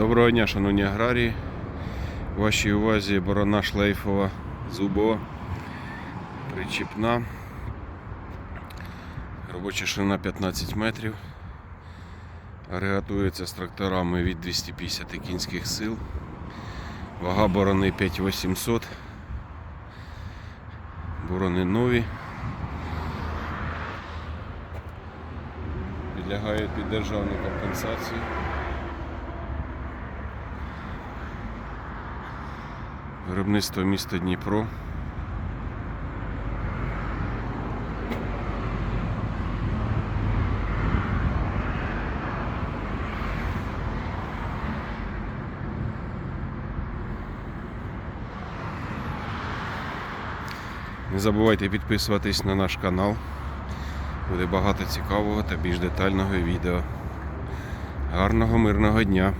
Доброго дня, шановні аграрії. У вашій увазі борона шлейфова, зубова, причіпна. Робоча ширина 15 метрів. Агрегатується з тракторами від 250 кінських сил. Вага борони 5800. Борони нові. Підлягають під державну компенсацію. Виробництво місто Дніпро. Не забувайте підписуватись на наш канал. Буде багато цікавого та більш детального відео. Гарного мирного дня!